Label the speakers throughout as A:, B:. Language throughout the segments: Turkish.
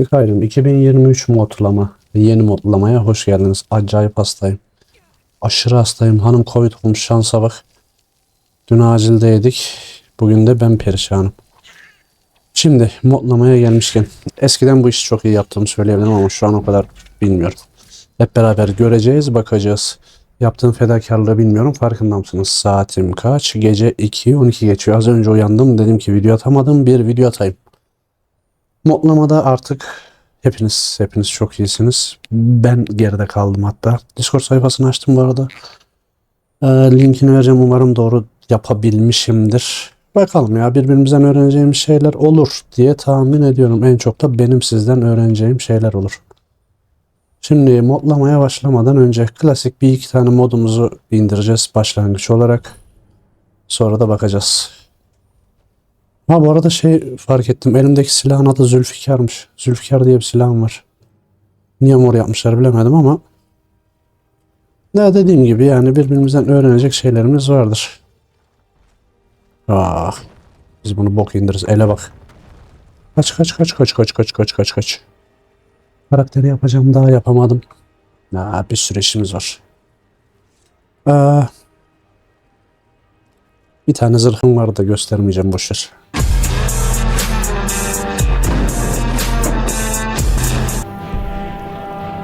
A: Skyrim 2023 modlama. Yeni modlamaya hoş geldiniz. Acayip hastayım. Aşırı hastayım. Hanım Covid olmuş şansa bak. Dün acildeydik. Bugün de ben perişanım. Şimdi modlamaya gelmişken eskiden bu işi çok iyi yaptığımı söyleyebilirim ama şu an o kadar bilmiyorum. Hep beraber göreceğiz, bakacağız. Yaptığım fedakarlığı bilmiyorum. Farkında mısınız? Saatim kaç? Gece 2.12 geçiyor. Az önce uyandım. Dedim ki video atamadım. Bir video atayım. Modlamada artık hepiniz hepiniz çok iyisiniz. Ben geride kaldım hatta. Discord sayfasını açtım bu arada. Ee, linkini vereceğim. Umarım doğru yapabilmişimdir. Bakalım ya birbirimizden öğreneceğimiz şeyler olur diye tahmin ediyorum. En çok da benim sizden öğreneceğim şeyler olur. Şimdi modlamaya başlamadan önce klasik bir iki tane modumuzu indireceğiz başlangıç olarak. Sonra da bakacağız. Ha bu arada şey fark ettim. Elimdeki silahın adı Zülfikar'mış. Zülfikar diye bir silahım var. Niye mor yapmışlar bilemedim ama. Ne dediğim gibi yani birbirimizden öğrenecek şeylerimiz vardır. Ah. Biz bunu bok indiririz. Ele bak. Kaç kaç kaç kaç kaç kaç kaç kaç kaç. Karakteri yapacağım daha yapamadım. Ha, bir sürü işimiz var. Aa, bir tane zırhım vardı da göstermeyeceğim boşver.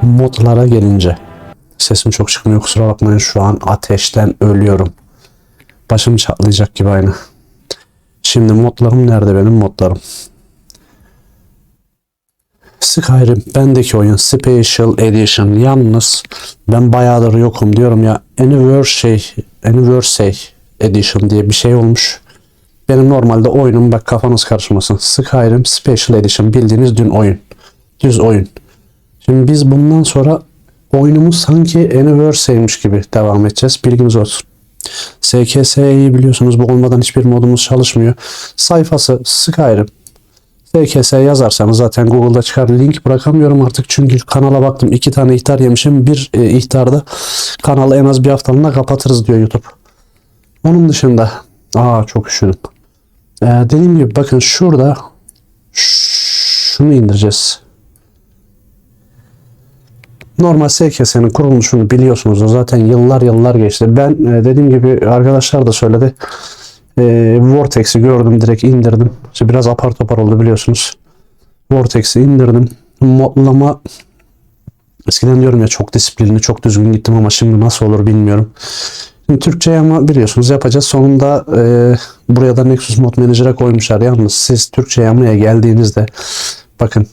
A: Modlara gelince sesim çok çıkmıyor kusura bakmayın şu an ateşten ölüyorum. Başım çatlayacak gibi aynı. Şimdi modlarım nerede benim modlarım? Skyrim bendeki oyun Special Edition. Yalnız ben bayağıdır yokum diyorum ya Anniversary, Anniversary Edition diye bir şey olmuş. Benim normalde oyunum bak kafanız karışmasın. Skyrim Special Edition bildiğiniz dün oyun. Düz oyun. Şimdi biz bundan sonra oyunumuz sanki Anniversary'miş gibi devam edeceğiz. Bilginiz olsun. SKS'yi biliyorsunuz bu olmadan hiçbir modumuz çalışmıyor. Sayfası Skyrim SKS yazarsanız zaten Google'da çıkar. Link bırakamıyorum artık çünkü kanala baktım. iki tane ihtar yemişim. Bir e, ihtarda kanalı en az bir haftalığına kapatırız diyor YouTube. Onun dışında aa çok üşüdüm. Ee, dediğim gibi bakın şurada şunu indireceğiz. Normal SKS'nin kuruluşunu biliyorsunuz. Zaten yıllar yıllar geçti. Ben e, dediğim gibi arkadaşlar da söyledi. E, Vortex'i gördüm direkt indirdim. İşte biraz apar topar oldu biliyorsunuz. Vortex'i indirdim. Modlama eskiden diyorum ya çok disiplinli çok düzgün gittim ama şimdi nasıl olur bilmiyorum. Türkçe ama biliyorsunuz yapacağız. Sonunda e, buraya da Nexus Mod Manager'a koymuşlar. Yalnız siz Türkçe yamaya geldiğinizde bakın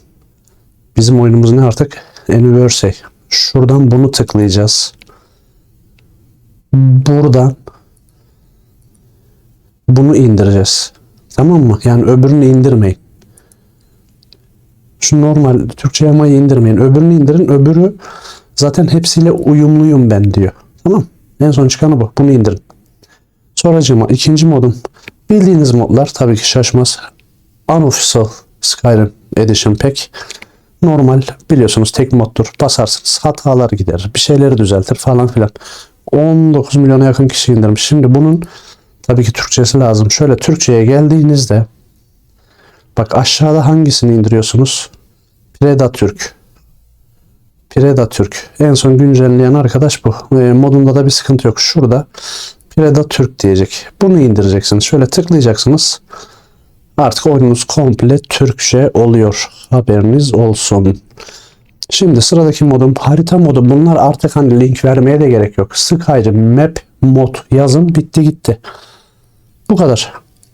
A: bizim oyunumuz ne artık? Anniversary. Şuradan bunu tıklayacağız. Buradan bunu indireceğiz. Tamam mı? Yani öbürünü indirmeyin. Şu normal Türkçe yamayı indirmeyin. Öbürünü indirin. Öbürü zaten hepsiyle uyumluyum ben diyor. Tamam. En son çıkanı bu. Bunu indirin. Sonracığıma ikinci modum. Bildiğiniz modlar tabii ki şaşmaz. Unofficial Skyrim Edition Pack. Normal biliyorsunuz tek moddur. Basarsınız hatalar gider. Bir şeyleri düzeltir falan filan. 19 milyona yakın kişi indirmiş. Şimdi bunun Tabii ki Türkçesi lazım. Şöyle Türkçe'ye geldiğinizde bak aşağıda hangisini indiriyorsunuz? Predatürk. Predatürk. En son güncelleyen arkadaş bu. E, modunda da bir sıkıntı yok. Şurada Predatürk diyecek. Bunu indireceksiniz. Şöyle tıklayacaksınız. Artık oyununuz komple Türkçe oluyor. Haberiniz olsun. Şimdi sıradaki modum harita modu. Bunlar artık hani link vermeye de gerek yok. Skyrim map mod yazın bitti gitti. Bu kadar.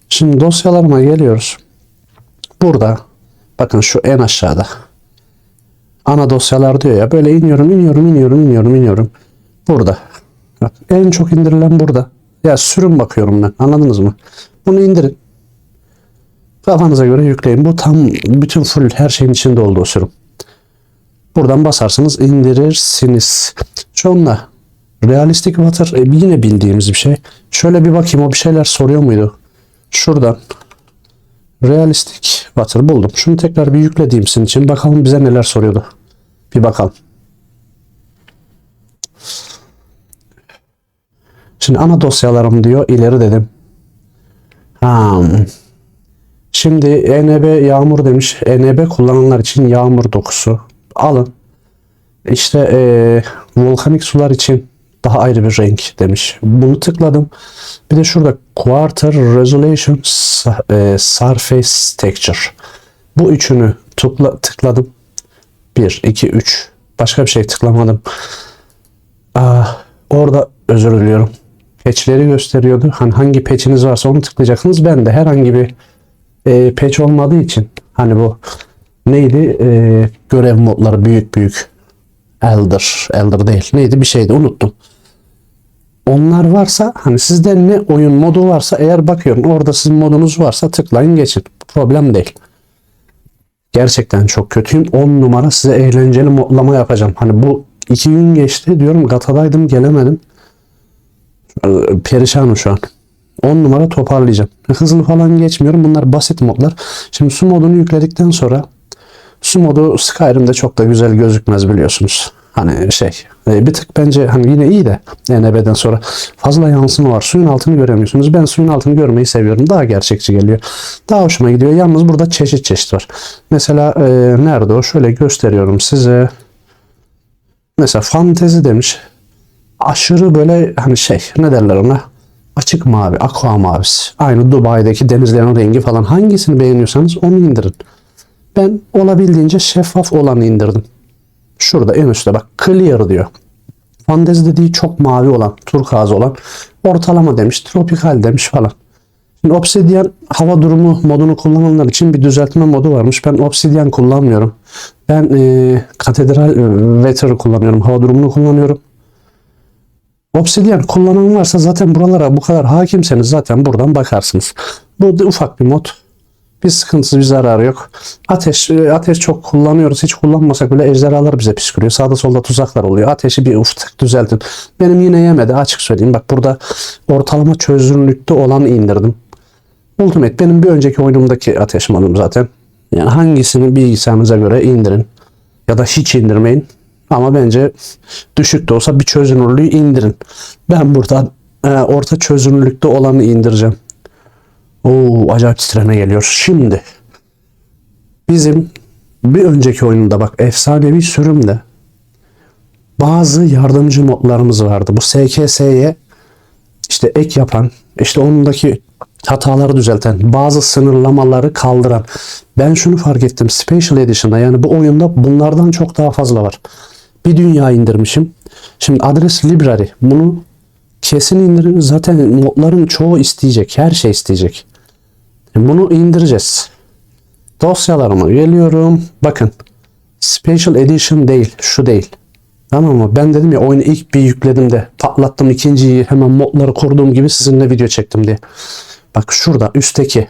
A: Şimdi dosyalarıma geliyoruz. Burada bakın şu en aşağıda. Ana dosyalar diyor ya böyle iniyorum iniyorum iniyorum iniyorum iniyorum. Burada. En çok indirilen burada. Ya sürüm bakıyorum ben anladınız mı? Bunu indirin. Kafanıza göre yükleyin. Bu tam bütün full her şeyin içinde olduğu sürüm. Buradan basarsınız indirirsiniz. Sonra Realistik Water e, yine bildiğimiz bir şey. Şöyle bir bakayım o bir şeyler soruyor muydu? Şuradan Realistik Water buldum. Şunu tekrar bir yüklediğim sizin için. Bakalım bize neler soruyordu. Bir bakalım. Şimdi ana dosyalarım diyor. ileri dedim. Hmm. Şimdi ENB yağmur demiş. ENB kullananlar için yağmur dokusu. Alın. İşte eee, volkanik sular için daha ayrı bir renk demiş. Bunu tıkladım. Bir de şurada Quarter Resolution eee, Surface Texture. Bu üçünü tıkla, tıkladım. 1, 2, 3. Başka bir şey tıklamadım. Aa, orada özür diliyorum. Patch'leri gösteriyordu. Hani hangi patch'iniz varsa onu tıklayacaksınız. Ben de herhangi bir e, patch olmadığı için hani bu neydi E, görev modları büyük büyük Elder, Elder değil. Neydi bir şeydi unuttum. Onlar varsa hani sizde ne oyun modu varsa eğer bakıyorum orada sizin modunuz varsa tıklayın geçin. Problem değil. Gerçekten çok kötüyüm. 10 numara size eğlenceli modlama yapacağım. Hani bu iki gün geçti diyorum Gata'daydım gelemedim. Ee, Perişanım şu an. 10 numara toparlayacağım. Hızlı falan geçmiyorum. Bunlar basit modlar. Şimdi su modunu yükledikten sonra su modu Skyrim'de çok da güzel gözükmez biliyorsunuz. Hani şey e, bir tık bence hani yine iyi de ENB'den sonra fazla yansıma var. Suyun altını göremiyorsunuz. Ben suyun altını görmeyi seviyorum. Daha gerçekçi geliyor. Daha hoşuma gidiyor. Yalnız burada çeşit çeşit var. Mesela e, nerede o? Şöyle gösteriyorum size. Mesela fantezi demiş. Aşırı böyle hani şey ne derler ona? Açık mavi, aqua mavisi. Aynı Dubai'deki denizlerin rengi falan. Hangisini beğeniyorsanız onu indirin. Ben olabildiğince şeffaf olanı indirdim. Şurada en üstte bak clear diyor. Fantezi dediği çok mavi olan, turkuaz olan. Ortalama demiş, tropikal demiş falan. Şimdi Obsidian hava durumu modunu kullananlar için bir düzeltme modu varmış. Ben Obsidian kullanmıyorum. Ben e, Katedral e, Weather kullanıyorum. Hava durumunu kullanıyorum. Obsidian kullanan varsa zaten buralara bu kadar hakimseniz zaten buradan bakarsınız. Bu da ufak bir mod. Bir sıkıntısı bir zararı yok. Ateş e, ateş çok kullanıyoruz. Hiç kullanmasak bile ejderhalar bize püskürüyor. Sağda solda tuzaklar oluyor. Ateşi bir ufak düzeltin. Benim yine yemedi açık söyleyeyim. Bak burada ortalama çözünürlükte olanı indirdim. Ultimate benim bir önceki oyunumdaki ateş modum zaten. Yani hangisini bilgisayarınıza göre indirin. Ya da hiç indirmeyin. Ama bence düşük de olsa bir çözünürlüğü indirin. Ben burada e, orta çözünürlükte olanı indireceğim. Oo acayip titreme geliyor. Şimdi bizim bir önceki oyunda bak efsanevi sürümde bazı yardımcı modlarımız vardı. Bu SKS'ye işte ek yapan, işte onundaki hataları düzelten, bazı sınırlamaları kaldıran. Ben şunu fark ettim. Special Edition'da yani bu oyunda bunlardan çok daha fazla var. Bir dünya indirmişim. Şimdi adres library. Bunu kesin indirin. Zaten modların çoğu isteyecek. Her şey isteyecek. Bunu indireceğiz. Dosyalarıma geliyorum. Bakın. Special Edition değil. Şu değil. Tamam mı? Ben dedim ya oyunu ilk bir yükledim de patlattım ikinciyi hemen modları kurduğum gibi sizinle video çektim diye. Bak şurada üstteki.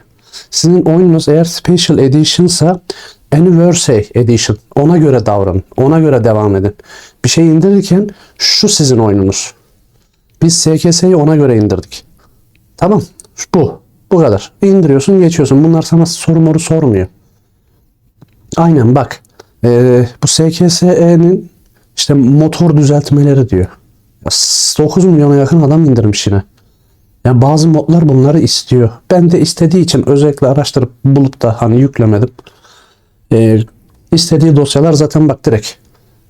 A: Sizin oyununuz eğer Special Edition'sa Anniversary Edition. Ona göre davranın. Ona göre devam edin. Bir şey indirirken şu sizin oyununuz. Biz SKS'yi ona göre indirdik. Tamam. Bu. Bu kadar. İndiriyorsun geçiyorsun. Bunlar sana soru moru sormuyor. Aynen bak. Ee, bu SKSE'nin işte motor düzeltmeleri diyor. Ya 9 milyona yakın adam indirmiş yine. Yani bazı modlar bunları istiyor. Ben de istediği için özellikle araştırıp bulup da hani yüklemedim. Ee, istediği dosyalar zaten bak direkt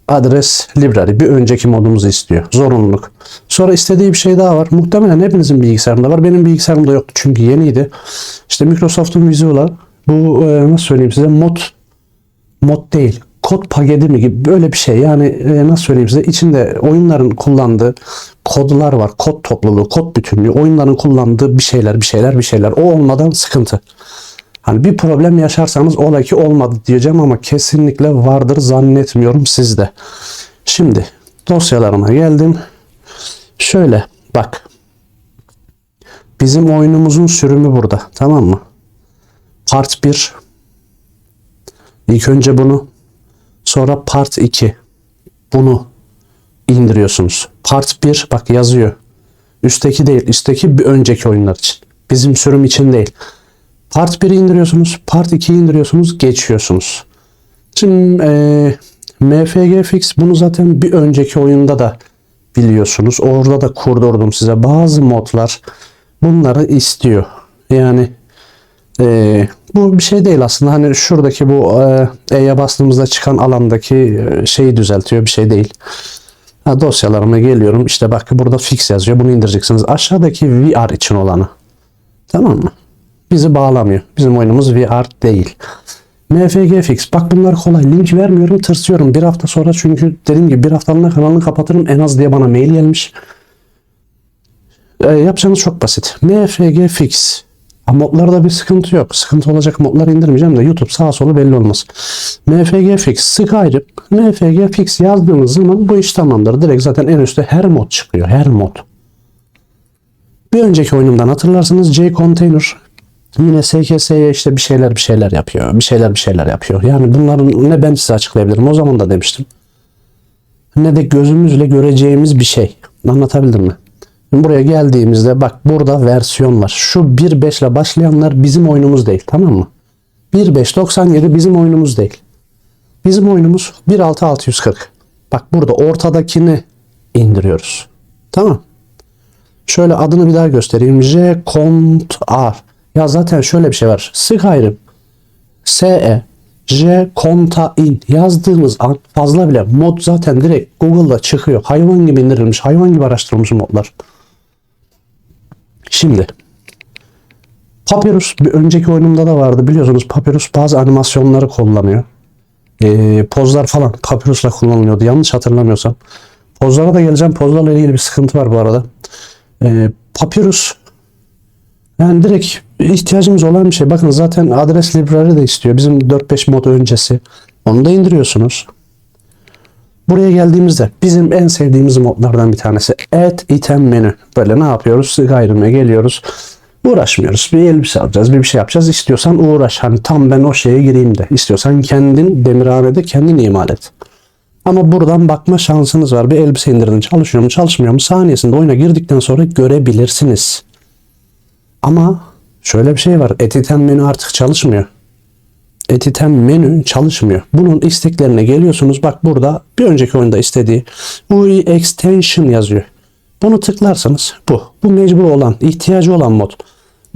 A: adres library bir önceki modumuzu istiyor. Zorunluluk. Sonra istediği bir şey daha var. Muhtemelen hepinizin bilgisayarında var. Benim bilgisayarımda yoktu çünkü yeniydi. İşte Microsoft'un Visual'a bu e, nasıl söyleyeyim size mod mod değil. Kod paketi mi gibi böyle bir şey. Yani e, nasıl söyleyeyim size içinde oyunların kullandığı kodlar var. Kod topluluğu, kod bütünlüğü, oyunların kullandığı bir şeyler, bir şeyler, bir şeyler. O olmadan sıkıntı. Hani bir problem yaşarsanız ola ki olmadı diyeceğim ama kesinlikle vardır zannetmiyorum sizde. Şimdi dosyalarıma geldim. Şöyle bak. Bizim oyunumuzun sürümü burada. Tamam mı? Part 1. İlk önce bunu. Sonra part 2. Bunu indiriyorsunuz. Part 1 bak yazıyor. Üstteki değil. Üstteki bir önceki oyunlar için. Bizim sürüm için değil. Part 1'i indiriyorsunuz. Part 2'yi indiriyorsunuz. Geçiyorsunuz. Şimdi e, MFG Fix bunu zaten bir önceki oyunda da biliyorsunuz. Orada da kurdurdum size. Bazı modlar bunları istiyor. Yani e, Bu bir şey değil aslında. Hani şuradaki bu e, E'ye bastığımızda çıkan alandaki e, şeyi düzeltiyor. Bir şey değil. Ha, dosyalarıma geliyorum. İşte bak burada fix yazıyor. Bunu indireceksiniz. Aşağıdaki VR için olanı. Tamam mı? Bizi bağlamıyor. Bizim oyunumuz VR değil. MFG fix. Bak bunlar kolay. Link vermiyorum. Tırsıyorum. Bir hafta sonra çünkü dediğim gibi bir haftalığına kanalını kapatırım. En az diye bana mail gelmiş. E, yapacağınız çok basit. MFG fix. Modlarda bir sıkıntı yok. Sıkıntı olacak modları indirmeyeceğim de YouTube sağ solu belli olmaz. MFG fix Skyrim MFG fix yazdığınız zaman bu iş tamamdır. Direkt zaten en üstte her mod çıkıyor. Her mod. Bir önceki oyunumdan hatırlarsınız J Container yine SKS'ye işte bir şeyler bir şeyler yapıyor. Bir şeyler bir şeyler yapıyor. Yani bunların ne ben size açıklayabilirim. O zaman da demiştim. Ne de gözümüzle göreceğimiz bir şey. Anlatabildim mi? Buraya geldiğimizde bak burada versiyon var. Şu 1.5 ile başlayanlar bizim oyunumuz değil. Tamam mı? 1.5.97 bizim oyunumuz değil. Bizim oyunumuz 1.6.640. Bak burada ortadakini indiriyoruz. Tamam. Şöyle adını bir daha göstereyim. J Cont R. Ya zaten şöyle bir şey var. Skyrim SE J Conta in yazdığımız an fazla bile mod zaten direkt Google'da çıkıyor. Hayvan gibi indirilmiş, hayvan gibi araştırılmış modlar. Şimdi Papyrus bir önceki oyunumda da vardı biliyorsunuz Papyrus bazı animasyonları kullanıyor. Ee, pozlar falan Papyrus'la kullanılıyordu yanlış hatırlamıyorsam. Pozlara da geleceğim. Pozlarla ilgili bir sıkıntı var bu arada. Ee, Papyrus yani direkt ihtiyacımız olan bir şey. Bakın zaten adres library de istiyor. Bizim 4-5 mod öncesi. Onu da indiriyorsunuz. Buraya geldiğimizde bizim en sevdiğimiz modlardan bir tanesi Add Item menü. Böyle ne yapıyoruz? Skyrim'e geliyoruz. Uğraşmıyoruz. Bir elbise alacağız, bir şey yapacağız. İstiyorsan uğraş. Hani tam ben o şeye gireyim de. İstiyorsan kendin demirhanede kendin imal et. Ama buradan bakma şansınız var. Bir elbise indirdin. Çalışıyor mu, çalışmıyor mu? Saniyesinde oyuna girdikten sonra görebilirsiniz. Ama şöyle bir şey var. Etitem menü artık çalışmıyor. Etitem menü çalışmıyor. Bunun isteklerine geliyorsunuz. Bak burada bir önceki oyunda istediği UI extension yazıyor. Bunu tıklarsanız bu. Bu mecbur olan, ihtiyacı olan mod.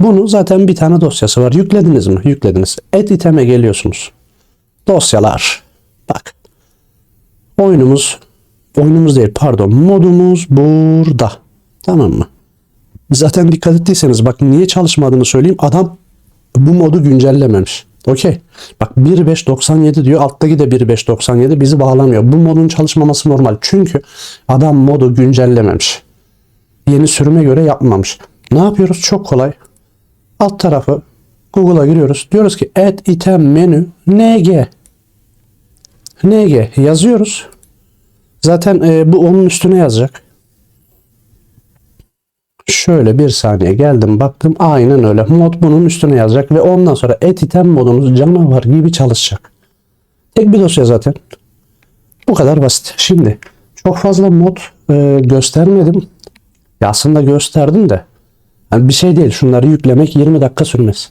A: Bunu zaten bir tane dosyası var. Yüklediniz mi? Yüklediniz. Editem'e geliyorsunuz. Dosyalar. Bak. Oyunumuz, oyunumuz değil pardon modumuz burada. Tamam mı? Zaten dikkat ettiyseniz bak niye çalışmadığını söyleyeyim. Adam bu modu güncellememiş. Okey. Bak 1.5.97 diyor. Alttaki de 1.5.97 bizi bağlamıyor. Bu modun çalışmaması normal. Çünkü adam modu güncellememiş. Yeni sürüme göre yapmamış. Ne yapıyoruz? Çok kolay. Alt tarafı Google'a giriyoruz. Diyoruz ki add item menü NG. NG yazıyoruz. Zaten e, bu onun üstüne yazacak. Şöyle bir saniye geldim baktım aynen öyle. Mod bunun üstüne yazacak ve ondan sonra etitem modumuz canavar gibi çalışacak. Tek bir dosya zaten. Bu kadar basit. Şimdi çok fazla mod e, göstermedim. Ya aslında gösterdim de. Yani bir şey değil. Şunları yüklemek 20 dakika sürmez.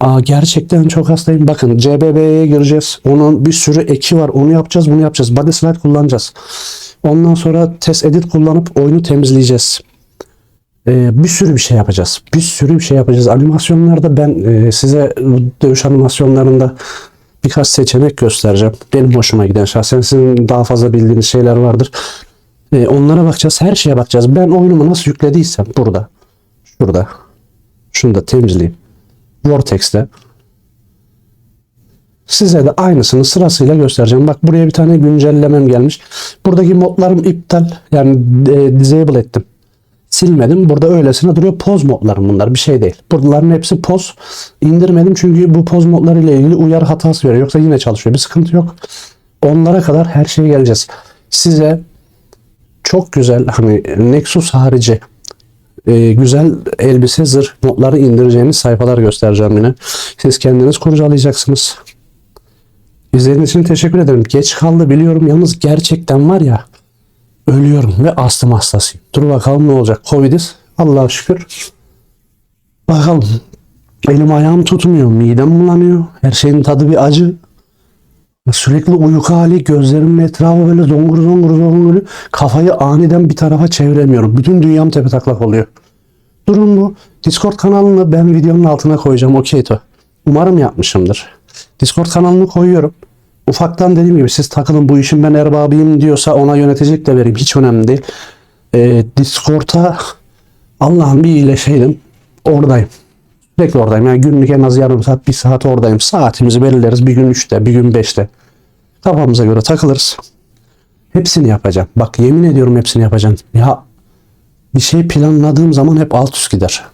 A: Aa, gerçekten çok hastayım. Bakın CBB'ye gireceğiz. Onun bir sürü eki var. Onu yapacağız, bunu yapacağız. Body slide kullanacağız. Ondan sonra test edit kullanıp oyunu temizleyeceğiz. Ee, bir sürü bir şey yapacağız. Bir sürü bir şey yapacağız. Animasyonlarda ben e, size dövüş animasyonlarında birkaç seçenek göstereceğim. Benim hoşuma giden şahsen sizin daha fazla bildiğiniz şeyler vardır. Ee, onlara bakacağız. Her şeye bakacağız. Ben oyunumu nasıl yüklediysem burada. Şurada. Şunu da temizleyeyim. Vortex'te. Size de aynısını sırasıyla göstereceğim. Bak buraya bir tane güncellemem gelmiş. Buradaki modlarım iptal. Yani e, disable ettim silmedim. Burada öylesine duruyor. Poz modlarım bunlar. Bir şey değil. Bunların hepsi poz. İndirmedim çünkü bu poz modları ile ilgili uyarı hatası veriyor. Yoksa yine çalışıyor. Bir sıkıntı yok. Onlara kadar her şeye geleceğiz. Size çok güzel hani Nexus harici e, güzel elbise zırh modları indireceğiniz sayfalar göstereceğim yine. Siz kendiniz kurcalayacaksınız. İzlediğiniz için teşekkür ederim. Geç kaldı biliyorum. Yalnız gerçekten var ya ölüyorum ve astım hastasıyım. Dur bakalım ne olacak. Covid'iz. Allah'a şükür. Bakalım. Elim ayağım tutmuyor. Midem bulanıyor. Her şeyin tadı bir acı. Sürekli uyku hali, gözlerimin etrafı böyle zongur zongur zongur. Kafayı aniden bir tarafa çeviremiyorum. Bütün dünyam tepe taklak oluyor. Durum bu. Discord kanalını ben videonun altına koyacağım. Okey to. Umarım yapmışımdır. Discord kanalını koyuyorum. Ufaktan dediğim gibi siz takılın bu işin ben erbabıyım diyorsa ona yöneticilik de vereyim. Hiç önemli değil. Ee, Discord'a Allah'ım bir iyileşeydim. Oradayım. Sürekli oradayım. Yani günlük en az yarım saat, bir saat oradayım. Saatimizi belirleriz. Bir gün 3'te, bir gün 5'te. Kafamıza göre takılırız. Hepsini yapacağım. Bak yemin ediyorum hepsini yapacağım. Ya bir şey planladığım zaman hep alt üst gider.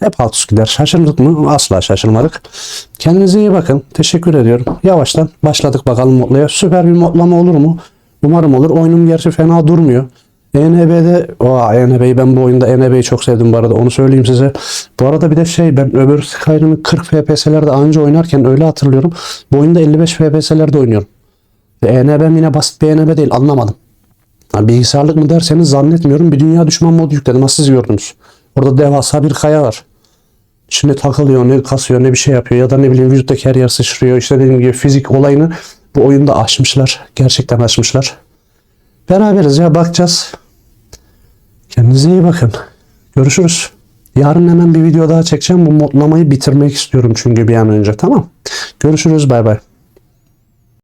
A: Hep alt üst gider. Şaşırdık mı? Asla şaşırmadık. Kendinize iyi bakın. Teşekkür ediyorum. Yavaştan başladık bakalım modlaya. Süper bir modlama olur mu? Umarım olur. Oyunum gerçi fena durmuyor. ENB'de, o ENB'yi ben bu oyunda ENB'yi çok sevdim bu arada onu söyleyeyim size. Bu arada bir de şey ben öbür Skyrim'i 40 FPS'lerde anca oynarken öyle hatırlıyorum. Bu oyunda 55 FPS'lerde oynuyorum. Ve yine basit bir ENB değil anlamadım. Ha, bilgisayarlık mı derseniz zannetmiyorum. Bir dünya düşman modu yükledim. Nasıl siz gördünüz? Orada devasa bir kaya var. Şimdi takılıyor, ne kasıyor, ne bir şey yapıyor ya da ne bileyim vücuttaki her yer sıçrıyor. İşte dediğim gibi fizik olayını bu oyunda aşmışlar. Gerçekten aşmışlar. Beraberiz ya bakacağız. Kendinize iyi bakın. Görüşürüz. Yarın hemen bir video daha çekeceğim. Bu modlamayı bitirmek istiyorum çünkü bir an önce. Tamam. Görüşürüz. Bay bay.